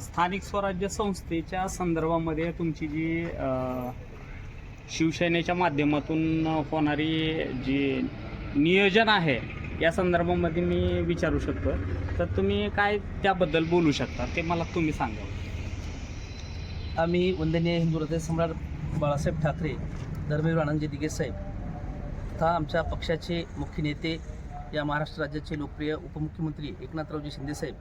स्थानिक स्वराज्य संस्थेच्या संदर्भामध्ये तुमची जी शिवसेनेच्या माध्यमातून होणारी जी नियोजन आहे या संदर्भामध्ये मी विचारू शकतो. तर तुम्ही काय त्याबद्दल बोलू शकता ते मला तुम्ही सांगा. आम्ही वंदनीय हिंदू सम्राट बाळासाहेब ठाकरे धर्मवीर आनंदजी दिगे साहेब तथा आमच्या पक्षाचे मुख्य नेते या महाराष्ट्र राज्याचे लोकप्रिय उपमुख्यमंत्री एकनाथरावजी शिंदेसाहेब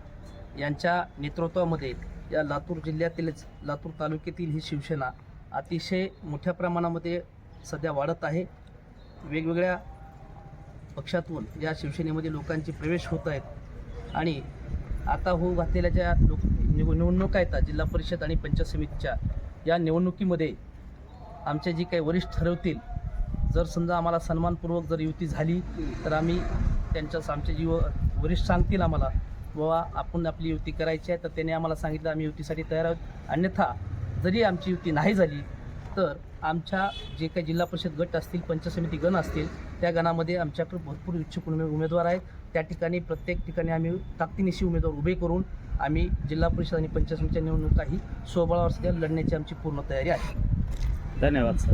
यांच्या नेतृत्वामध्ये या लातूर जिल्ह्यातीलच लातूर तालुक्यातील ही शिवसेना अतिशय मोठ्या प्रमाणामध्ये सध्या वाढत आहे. वेगवेगळ्या पक्षातून या शिवसेनेमध्ये लोकांचे प्रवेश होत आहेत. आणि आता होऊ घातलेल्या ज्या लोक निव निवडणुका आहेत जिल्हा परिषद आणि पंचायत समितीच्या या निवडणुकीमध्ये आमचे जे काही वरिष्ठ ठरवतील जर समजा आम्हाला सन्मानपूर्वक जर युती झाली तर आम्ही त्यांच्या आमचे जी वरिष्ठ सांगतील आम्हाला बाबा आपण आपली युती करायची आहे तर त्याने आम्हाला सांगितलं आम्ही युतीसाठी तयार आहोत. अन्यथा जरी आमची युती नाही झाली तर आमच्या जे काही जिल्हा परिषद गट असतील पंचसमिती समिती गण असतील त्या गणामध्ये आमच्याकडे भरपूर इच्छुक उमे उमेदवार आहेत. त्या ठिकाणी प्रत्येक ठिकाणी आम्ही ताकदीनिशी उमेदवार उभे करून आम्ही जिल्हा परिषद आणि पंचसमितीच्या निवडणुकाही स्वबळावर सध्या लढण्याची आमची पूर्ण तयारी आहे. धन्यवाद सर.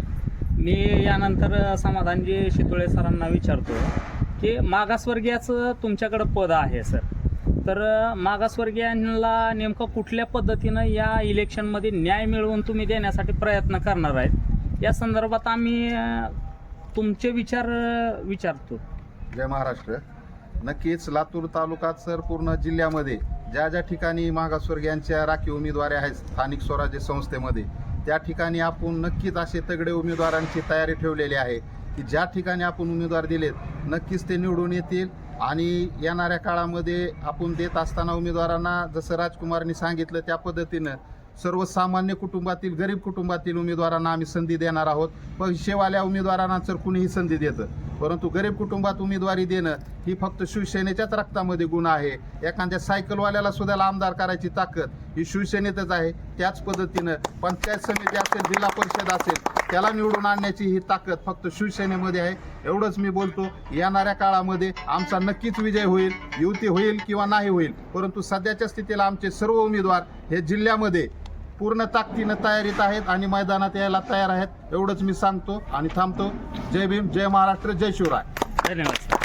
मी यानंतर समाधानजी शितोळे सरांना विचारतो की मागासवर्गीयाचं तुमच्याकडं पद आहे सर. तर मागासवर्गीयांना नेमकं कुठल्या पद्धतीनं या इलेक्शनमध्ये न्याय मिळवून तुम्ही देण्यासाठी प्रयत्न करणार आहेत? या संदर्भात आम्ही तुमचे विचार विचारतो. जय महाराष्ट्र. नक्कीच लातूर तालुकात सर पूर्ण जिल्ह्यामध्ये ज्या ज्या ठिकाणी मागासवर्गीयांच्या राखीव उमेदवारी आहेत स्थानिक स्वराज्य संस्थेमध्ये त्या ठिकाणी आपण नक्कीच असे तगडे उमेदवारांची तयारी ठेवलेली आहे की ज्या ठिकाणी आपण उमेदवार दिलेत नक्कीच ते निवडून येतील आणि येणाऱ्या काळामध्ये आपण देत असताना उमेदवारांना जसं राजकुमारनी सांगितलं त्या पद्धतीनं सर्वसामान्य कुटुंबातील गरीब कुटुंबातील उमेदवारांना आम्ही संधी देणार आहोत. पैसेवाल्या उमेदवारांना जर कुणीही संधी देतं परंतु गरीब कुटुंबात उमेदवारी देणं ही फक्त शिवसेनेच्याच रक्तामध्ये गुण आहे. एखाद्या सायकलवाल्याला सुद्धा आमदार करायची ताकद ही शिवसेनेतच आहे. त्याच पद्धतीनं पंचायत समिती असेल जिल्हा परिषद असेल त्याला निवडून आणण्याची ही ताकद फक्त शिवसेनेमध्ये आहे. एवढंच मी बोलतो येणाऱ्या काळामध्ये आमचा नक्कीच विजय होईल युती होईल किंवा नाही होईल. परंतु सध्याच्या स्थितीला आमचे सर्व उमेदवार हे जिल्ह्यामध्ये पूर्ण ताकदीनं तयारीत आहेत आणि मैदानात यायला तयार आहेत. एवढंच मी सांगतो आणि थांबतो. जय भीम जय महाराष्ट्र जय शिवराय. धन्यवाद.